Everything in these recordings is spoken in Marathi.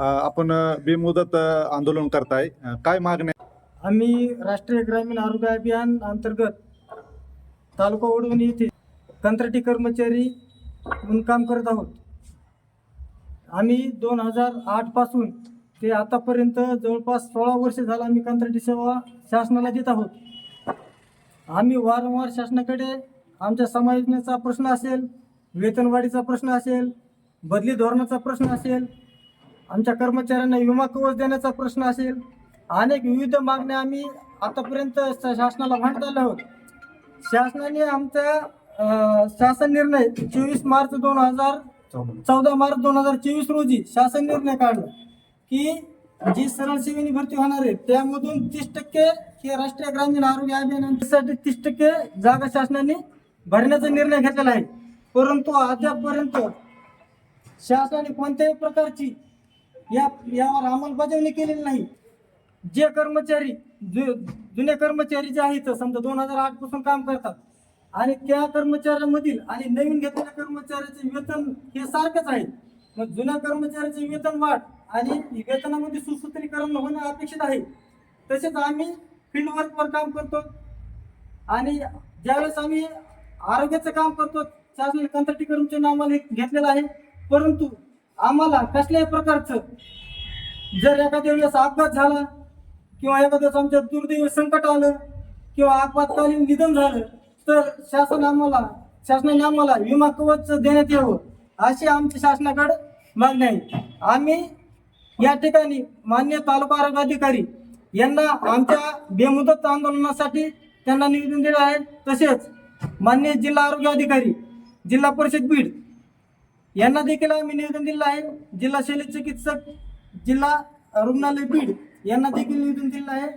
आपण बेमुदत आंदोलन करताय. काय मागण्या? आम्ही राष्ट्रीय ग्रामीण आरोग्य अभियान अंतर्गत तालुका ओढवणी येथे कंत्राटी कर्मचारी म्हणून काम करत आहोत. आम्ही दोन हजार आठपासून ते आतापर्यंत जवळपास सोळा वर्ष झालं आम्ही कंत्राटी सेवा शासनाला देत आहोत. आम्ही वारंवार शासनाकडे आमच्या समायोजनेचा प्रश्न असेल वेतनवाढीचा प्रश्न असेल बदली धोरणाचा प्रश्न असेल आमच्या कर्मचाऱ्यांना विमा कवच देण्याचा प्रश्न असेल अनेक विविध मागण्या आम्ही आतापर्यंत शासनाला मांडत आलो आहोत. शासनाने आमचा शासन निर्णय चोवीस मार्च दोन हजार चौदा मार्च. दोन हजार चोवीस रोजी शासन निर्णय काढला की जी सरळ सेवेनी भरती होणार आहे त्यामधून तीस टक्के हे राष्ट्रीय ग्रामीण आरोग्य अभियानासाठी तीस टक्के जागा शासनाने भरण्याचा निर्णय घेतलेला आहे. परंतु अद्यापपर्यंत शासनाने कोणत्याही प्रकारची या यावर अंमलबजावणी केलेली नाही. जे कर्मचारी जु जुने कर्मचारी जे आहेत समजा दोन हजार आठपासून काम करतात आणि त्या कर्मचाऱ्यांमधील आणि नवीन घेतलेल्या कर्मचाऱ्याचे वेतन हे सारखंच आहे. मग जुन्या कर्मचाऱ्याचे वेतन वाढ आणि वेतनामध्ये सुसूत्रीकरण होणं अपेक्षित आहे. तसेच आम्ही फील्ड वर्कवर काम करतो. आणि ज्यावेळेस आम्ही आरोग्याचं काम करतो शासनाने कंत्राटी कर्मचारी आम्हाला हे घेतलेलं आहे. परंतु आम्हाला कसल्याही प्रकारचं जर एखाद्या वेळेस अपघात झाला किंवा एखाद्या आमच्या दुर्दैव संकट आलं किंवा आपत्कालीन निधन झालं तर शासन आम्हाला शासनाने आम्हाला विमा कवच देण्यात यावं अशी आमची शासनाकडे मागणी आहे. आम्ही या ठिकाणी मान्य तालुका आरोग्य अधिकारी यांना आमच्या बेमुदत आंदोलनासाठी त्यांना निवेदन दिलं आहे. तसेच मान्य जिल्हा आरोग्य अधिकारी जिल्हा परिषद बीड यांना देखील आम्ही निवेदन दिलं आहे. जिल्हा शल्य चिकित्सक जिल्हा रुग्णालय बीड यांना देखील निवेदन दिलं आहे.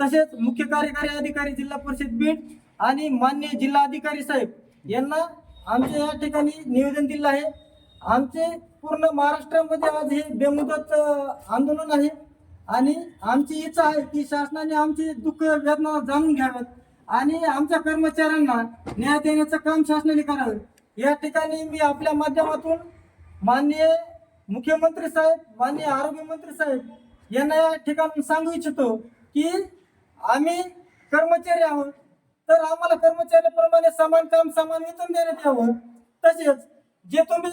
तसेच मुख्य कार्यकारी अधिकारी जिल्हा परिषद बीड आणि मान्य जिल्हाधिकारी साहेब यांना आमच्या या ठिकाणी निवेदन दिलं आहे. आमचे पूर्ण महाराष्ट्रामध्ये आज हे बेमुदत आंदोलन आहे. आणि आमची इच्छा आहे की शासनाने आमचे दुःख वेदना जाणून घ्याव्यात आणि आमच्या कर्मचाऱ्यांना न्याय देण्याचं काम शासनाने करावं. या ठिकाणी मी आपल्या माध्यमातून माननीय मुख्यमंत्री साहेब माननीय आरोग्य मंत्री साहेब यांना या ठिकाणी सांगू इच्छितो की आम्ही कर्मचारी आहोत. तर आम्हाला कर्मचाऱ्याप्रमाणे समान काम समान वेतन देण्यात यावं. तसेच जे तुम्ही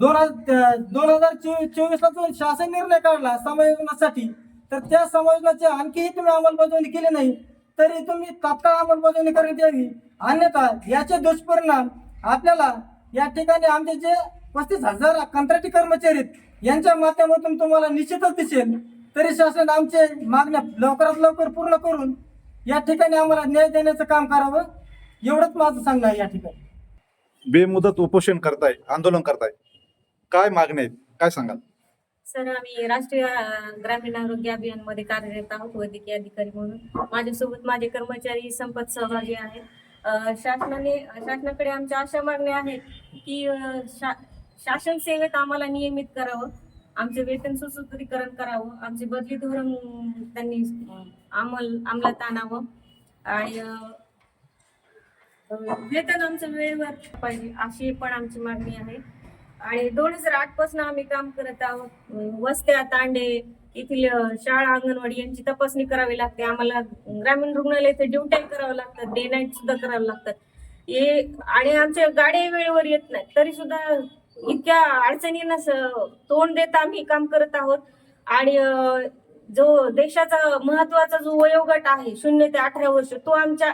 दोन हजार दोन हजार चोवीस चोवीसला जो शासन निर्णय काढला समायोजनासाठी तर त्या समायोजनाची आणखीही तुम्ही अंमलबजावणी केली नाही तरी तुम्ही तात्काळ अंमलबजावणी करण्यात यावी. अन्यथा याचे दुष्परिणाम आपल्याला या ठिकाणी आमचे जे पस्तीस हजार कंत्राटी कर्मचारी आहेत, यांच्या माध्यमातून तुम्हाला निश्चितच दिसेल. तरी शासन आमचे मागण्या लवकरात लवकर पूर्ण करून या ठिकाणी आम्हाला न्याय देण्याचं काम करावं एवढंच माझं सांगणं आहे या ठिकाणी. बेमुदत उपोषण करताय आंदोलन करताय. काय आहेत? काय सांगाल? सर आम्ही राष्ट्रीय अ, ग्रामीण आरोग्य अभियानमध्ये कार्यरत आहोत वैद्यकीय अधिकारी म्हणून. माझ्यासोबत माझे कर्मचारी संपत सहभागी आहेत. अ, शासनाने शासनाकडे आमच्या अशा मागण्या आहेत की अ, शा- शासन सेवेत आम्हाला नियमित करावं. आमचे वेतन सुसूत्रीकरण करावं आमचे बदली धोरण त्यांनी अंमल अंमलात आणावं. आणि वेतन आमचं वेळेवर पाहिजे अशी पण आमची मागणी आहे. आणि दोन हजार आठपासून आम्ही काम करत आहोत. वस्त्या तांडे येथील शाळा अंगणवाडी यांची तपासणी करावी लागते. आम्हाला ग्रामीण रुग्णालय इथे ड्युट्या कराव्या लागतात डे नाईट सुद्धा कराव्या लागतात हे आणि आमच्या गाड्या वेळेवर येत नाहीत तरी सुद्धा इतक्या अडचणींना तोंड देत आम्ही काम करत आहोत. आणि जो देशाचा महत्त्वाचा जो वयोगट आहे शून्य ते अठरा वर्ष तो आमच्या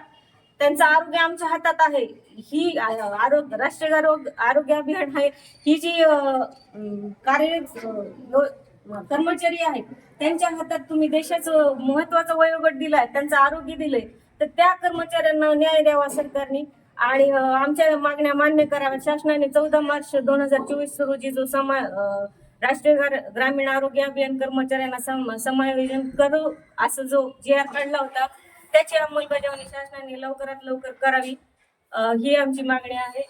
त्यांचं आरोग्य आमच्या हातात आहे. ही आरोग्य राष्ट्रीय आरोग्य आरोग्य अभियान आहे. ही जी कार्य कर्मचारी आहेत त्यांच्या हातात तुम्ही देशाचं महत्वाचं वयोगट दिलाय त्यांचं आरोग्य दिलंय तर त्या कर्मचाऱ्यांना न्याय द्यावा सरकारने. आणि आमच्या मागण्या मान्य कराव्या शासनाने चौदा मार्च दोन हजार चोवीस रोजी जो समा राष्ट्रीय ग्रामीण आरोग्य अभियान कर्मचाऱ्यांना सम समायोजन करू असं जो जी आर काढला होता त्याची अंमलबजावणी शासनाने लवकरात लवकर करावी. ही आमची मागणी आहे.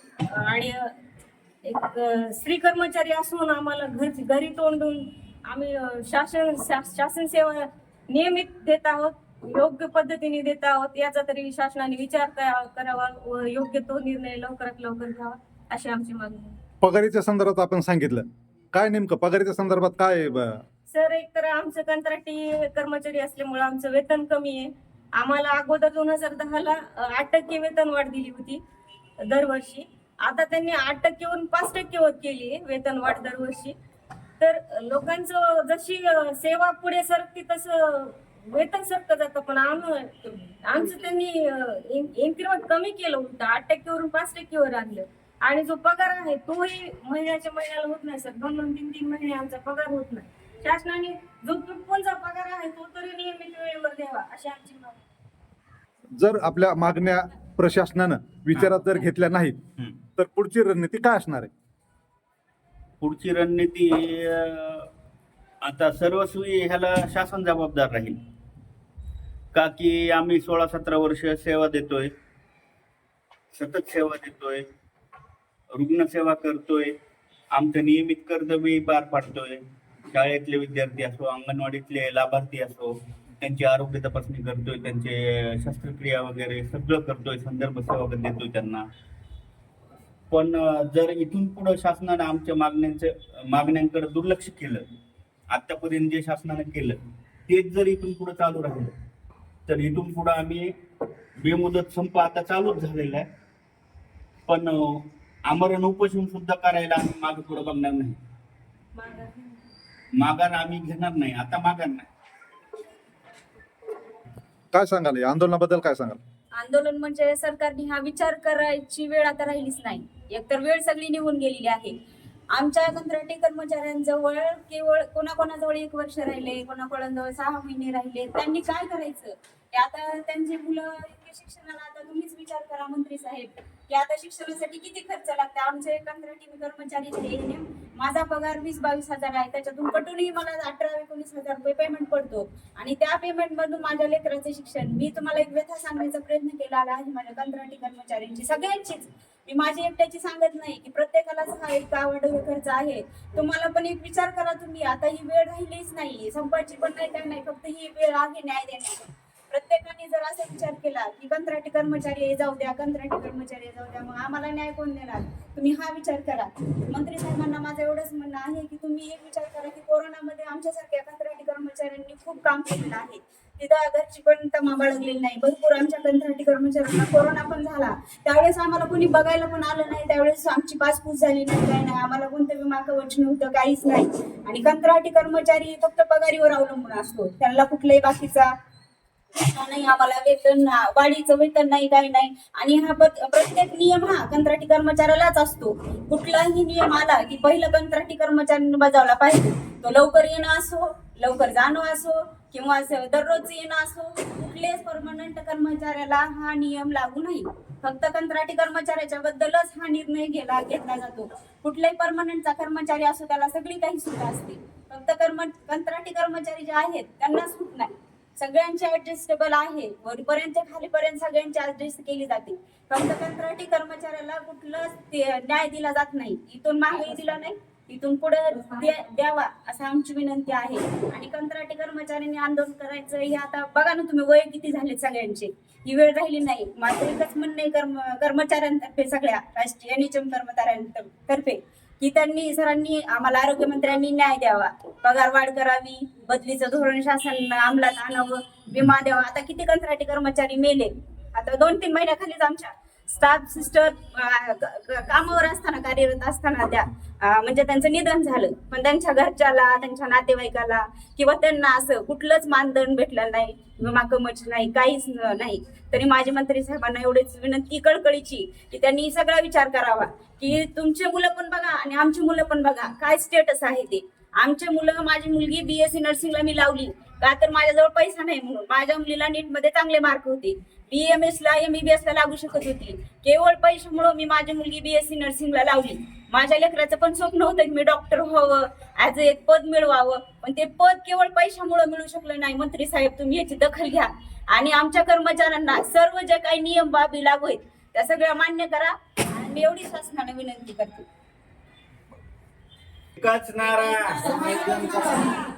आणि एक स्त्री कर्मचारी असून आम्हाला घर घरी तोंडून आम्ही शासन शा- शासन सेवा नियमित देत आहोत. योग्य पद्धतीने देत आहोत याचा तरी शासनाने विचार करा- करावा व योग्य तो निर्णय लवकरात लवकर घ्यावा अशी आमची मागणी आहे. पगारीच्या संदर्भात आपण सांगितलं. काय नेमकं? पगारीच्या संदर्भात काय आहे ब- सर एक तर आमचं कंत्राटी कर्मचारी असल्यामुळे आमचं वेतन कमी आहे. आम्हाला अगोदर दोन हजार दहाला आठ टक्के वेतन वाढ दिली होती दरवर्षी. आता त्यांनी आठ टक्केवरून पाच टक्केवर केली आहे वेतन वाढ दरवर्षी. तर लोकांचं जशी अं, सेवा पुढे सरकते तसं वेतन सरकत जातं पण आम आमचं त्यांनी इन्क्रिमेंट कमी केलं होतं आठ टक्केवरून पाच टक्केवर आणलं. आणि जो पगार आहे तोही महिन्याच्या महिन्याला होत नाही सर. दोन दोन तीन तीन महिने आमचा पगार होत नाही. शासनाने जो तुटपुंजा पगार आहे तो तरी नियमित वेळेवर द्यावा अशी आमची मागणी. जर आपल्या मागण्या प्रशासनानं विचारात जर घेतल्या नाहीत. तर पुढची रणनीती काय असणार आहे? पुढची रणनीती आता सर्वस्वी ह्याला शासन जबाबदार राहील. का की आम्ही सोळा सतरा वर्ष सेवा देतोय. सतत सेवा देतोय. रुग्णसेवा करतोय. आमचं नियमित कर्तव्य पार पाडतोय. शाळेतले विद्यार्थी असो अंगणवाडीतले लाभार्थी असो त्यांची आरोग्य तपासणी करतोय त्यांचे शस्त्रक्रिया वगैरे सगळं करतोय संदर्भ सेवा देतोय त्यांना. पण जर इथून पुढे शासनानं आमच्या मागण्यांचं मागण्यांकडे दुर्लक्ष केलं आतापर्यंत जे शासनानं केलं तेच जर इथून पुढे चालू राहिलं तर इथून पुढे आम्ही बेमुदत संप आता चालूच झालेला आहे. पण आमरण उपोषण सुद्धा करायला आम्ही मागे पुढे बघणार नाही. माघार आम्ही घेणार नाही. आता माघार नाही. काय सांगाल? या आंदोलनाबद्दल काय सांगाल? आंदोलन म्हणजे सरकारने हा विचार करायची वेळ आता राहिलीच नाही. एकतर वेळ सगळी निघून गेलेली आहे. आमच्या कंत्राटी कर्मचाऱ्यांजवळ केवळ कोणाकोणाजवळ एक वर्ष राहिले कोणाकोणाजवळ सहा महिने राहिले. त्यांनी काय करायचं? ते आता त्यांची मुलं इतके शिक्षणाला आता तुम्हीच विचार करा मंत्री साहेब. की आता शिक्षणासाठी किती खर्च लागतो? आमचे कंत्राटी कर्मचारी माझा पगार वीस बावीस हजार आहे. त्याच्यातून कटूनही मला अठरा एकोणीस हजार रुपये पेमेंट पडतो. आणि त्या पेमेंट मधून माझ्या लेकराचे शिक्षण. मी तुम्हाला एक व्यथा सांगण्याचा प्रयत्न केला आहे. माझ्या कंत्राटी कर्मचाऱ्यांची सगळ्यांचीच. मी माझी एकट्याची सांगत नाही की प्रत्येकालाच हा एक आवड खर्च आहे. तुम्हाला पण एक विचार करा तुम्ही आता ही वेळ राहिलीच नाही संपाची पण नाही काय नाही फक्त ही वेळ आहे न्याय देण्याची. प्रत्येकाने जर असा विचार केला की कंत्राटी कर्मचारी जाऊ द्या कंत्राटी कर्मचारी जाऊ द्या मग आम्हाला न्याय कोण देणार? तुम्ही हा विचार करा. मंत्री साहेबांना माझं एवढंच म्हणणं आहे की तुम्ही एक विचार करा की कोरोनामध्ये आमच्यासारख्या कंत्राटी कर्मचाऱ्यांनी खूप काम केलेलं आहे. तिथं घरची पण तमा बाळगलेली नाही. भरपूर आमच्या कंत्राटी कर्मचाऱ्यांना कोरोना पण झाला. त्यावेळेस आम्हाला कोणी बघायला पण आलं नाही. त्यावेळेस आमची पासपूस झाली नाही काही नाही. आम्हाला कोणतं विमा कवच नव्हतं काहीच नाही. आणि कंत्राटी कर्मचारी फक्त पगारीवर अवलंबून असतो. त्यांना कुठलाही बाकीचा नाही. आम्हाला वेतन वाढीचं वेतन नाही काही नाही. आणि हा प्रत्येक नियम हा कंत्राटी कर्मचाऱ्यालाच असतो. कुठलाही नियम आला की पहिलं कंत्राटी कर्मचाऱ्यांनी बजावला पाहिजे. तो लवकर येणं असो लवकर जाणं असो किंवा असं दररोज येणं असो कुठल्याच परमनंट कर्मचाऱ्याला हा नियम लागू नाही. फक्त कंत्राटी कर्मचाऱ्याच्या बद्दलच हा निर्णय घेला घेतला जातो. कुठल्याही परमनंटचा कर्मचारी असो त्याला सगळी काही सुट असते. फक्त कर्म कंत्राटी कर्मचारी जे आहेत त्यांना सूट नाही. सगळ्यांचे ऍडजस्टेबल आहे. वरपर्यंत खालीपर्यंत सगळ्यांची ऍडजस्ट केली जाते. फक्त कंत्राटी कर्मचाऱ्याला कुठलं न्याय दिला जात नाही. इथून माहिती दिला नाही. इथून पुढे द्यावा असं आमची विनंती आहे. आणि कंत्राटी कर्मचाऱ्यांनी आंदोलन करायचं हे आता बघा ना तुम्ही वय किती झाले सगळ्यांचे. ही वेळ राहिली नाही. मात्र एकच म्हणणं कर्म कर्मचाऱ्यांतर्फे सगळ्या राष्ट्रीय निचम कर्मचाऱ्यांतर्फे की त्यांनी सरांनी आम्हाला आरोग्यमंत्र्यांनी न्याय द्यावा. पगार वाढ करावी बदलीचं धोरण शासन अंमलात आणावं विमा द्यावा. आता किती कंत्राटी कर्मचारी मेले? आता दोन तीन महिन्याखालीच आमच्या स्टाफ सिस्टर कामावर असताना कार्यरत असताना त्या म्हणजे त्यांचं निधन झालं. पण त्यांच्या घरच्याला त्यांच्या नातेवाईकाला किंवा त्यांना असं कुठलंच मानधन भेटलं नाही विमा कमच नाही काहीच नाही. तरी माझे मंत्री साहेबांना एवढीच विनंती कळकळीची की त्यांनी सगळा विचार करावा की तुमचे मुलं पण बघा आणि आमची मुलं पण बघा काय स्टेटस आहे ते. आमचे मुलं माझी मुलगी बीएससी नर्सिंगला मी लावली. का तर माझ्याजवळ पैसा नाही म्हणून. माझ्या मुलीला नीटमध्ये चांगले मार्क होते. बीएमएस ला एमबीबीएस ला लागू शकत होती. केवळ पैशामुळे मी माझी मुलगी बीएससी नर्सिंगला लावली. माझ्या लेकराचं पण स्वप्न होतं की मी डॉक्टर व्हावं ऍज एक पद मिळवावं. पण ते पद केवळ पैशामुळे मिळू शकलं नाही. मंत्री साहेब तुम्ही याची दखल घ्या. आणि आमच्या कर्मचाऱ्यांना सर्व जे काही नियम बाबी लागू आहेत त्या सगळ्या मान्य करा. आणि मी एवढी शासनाने विनंती करते. एकच नारा.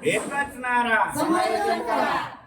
एकच नारा.